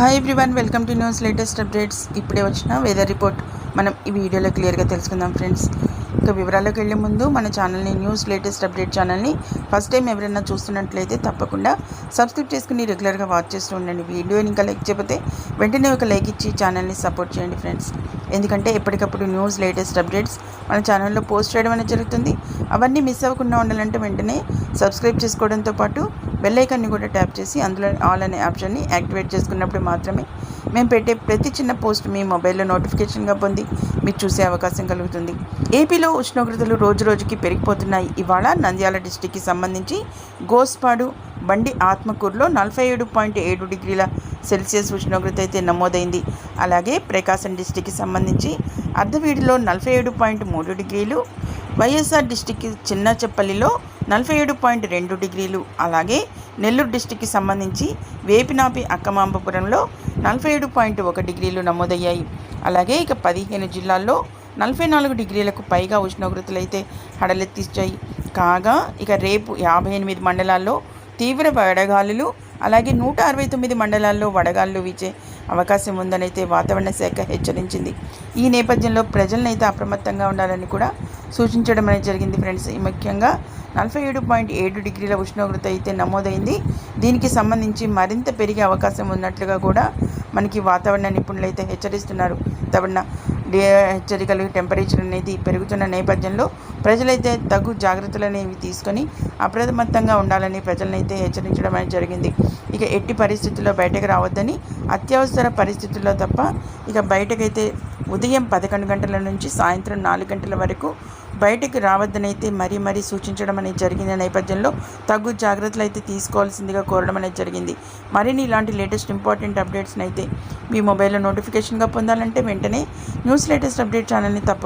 Hi everyone welcome to news latest updates ఇప్పుడే వచ్చిన weather report మనం ఈ వీడియోలో క్లియర్గా తెలుసుకుందాం ఫ్రెండ్స్ ఇక వివరాలకు వెళ్ళే ముందు మన ఛానల్ని న్యూస్ లేటెస్ట్ అప్డేట్ ఛానల్ని ఫస్ట్ టైం ఎవరైనా చూస్తున్నట్లయితే తప్పకుండా సబ్స్క్రైబ్ చేసుకుని రెగ్యులర్గా వాచ్ చేస్తూ ఉండండి. వీడియోని ఇంకా లైక్ చేయకపోతే వెంటనే ఒక లైక్ ఇచ్చి ఛానల్ని సపోర్ట్ చేయండి ఫ్రెండ్స్. ఎందుకంటే ఎప్పటికప్పుడు న్యూస్ లేటెస్ట్ అప్డేట్స్ మన ఛానల్లో పోస్ట్ చేయడం అనేది జరుగుతుంది. అవన్నీ మిస్ అవ్వకుండా ఉండాలంటే వెంటనే సబ్స్క్రైబ్ చేసుకోవడంతో పాటు బెల్ ఐకాన్ని కూడా ట్యాప్ చేసి అందులో ఆల్ అనే ఆప్షన్ని యాక్టివేట్ చేసుకున్నప్పుడు మాత్రమే మేము పెట్టే ప్రతి చిన్న పోస్ట్ మీ మొబైల్లో నోటిఫికేషన్గా పొంది మీరు చూసే అవకాశం కలుగుతుంది. ఏపీలో ఉష్ణోగ్రతలు రోజు రోజుకి పెరిగిపోతున్నాయి. ఇవాళ నంద్యాల డిస్టిక్కి సంబంధించి గోస్పాడు బండి ఆత్మకూరులో నలభై ఏడు పాయింట్ ఏడు డిగ్రీల సెల్సియస్ ఉష్ణోగ్రత అయితే నమోదైంది. అలాగే ప్రకాశం డిస్టిక్కి సంబంధించి అర్ధవీడిలో నలభై ఏడు పాయింట్ మూడు డిగ్రీలు వైఎస్ఆర్ డిస్టిక్ చిన్న చెప్పల్లిలో నలభై ఏడు పాయింట్ రెండు డిగ్రీలు అలాగే నెల్లూరు డిస్టిక్కి సంబంధించి వేపినాపి అక్కమాంబపురంలో నలభై ఏడు పాయింట్ ఒక డిగ్రీలు నమోదయ్యాయి. అలాగే ఇక పదిహేను జిల్లాల్లో నలభై నాలుగు డిగ్రీలకు పైగా ఉష్ణోగ్రతలు అయితే హడలెత్తించాయి కాగా ఇక రేపు యాభై ఎనిమిది మండలాల్లో తీవ్ర వడగాలులు అలాగే నూట అరవై తొమ్మిది మండలాల్లో వడగాళ్ళు వీచే అవకాశం ఉందనైతే వాతావరణ శాఖ హెచ్చరించింది. ఈ నేపథ్యంలో ప్రజలనైతే అప్రమత్తంగా ఉండాలని కూడా సూచించడం అనేది జరిగింది ఫ్రెండ్స్. ఈ ముఖ్యంగా నలభై ఏడు పాయింట్ ఏడు డిగ్రీల ఉష్ణోగ్రత అయితే నమోదైంది. దీనికి సంబంధించి మరింత పెరిగే అవకాశం ఉన్నట్లుగా కూడా మనకి వాతావరణ నిపుణులు అయితే హెచ్చరిస్తున్నారు. వాతావరణ హెచ్చరికలు టెంపరేచర్ అనేది పెరుగుతున్న నేపథ్యంలో ప్రజలైతే తగు జాగ్రత్తలు అనేవి తీసుకొని అప్రమత్తంగా ఉండాలని ప్రజలనైతే హెచ్చరించడం అనేది జరిగింది. ఇక ఎట్టి పరిస్థితుల్లో బయటకు రావద్దని అత్యవసర పరిస్థితుల్లో తప్ప ఇక బయటకైతే ఉదయం పదకొండు గంటల నుంచి సాయంత్రం నాలుగు గంటల వరకు బయటకు రావద్దనైతే మరీ మరీ సూచించడం అనేది జరిగిన నేపథ్యంలో తగు జాగ్రత్తలు అయితే తీసుకోవాల్సిందిగా కోరడం అనేది జరిగింది. మరిన్ని ఇలాంటి లేటెస్ట్ ఇంపార్టెంట్ అప్డేట్స్ని అయితే మీ మొబైల్లో నోటిఫికేషన్గా పొందాలంటే వెంటనే న్యూస్ లేటెస్ట్ అప్డేట్ ఛానల్ని తప్పకుండా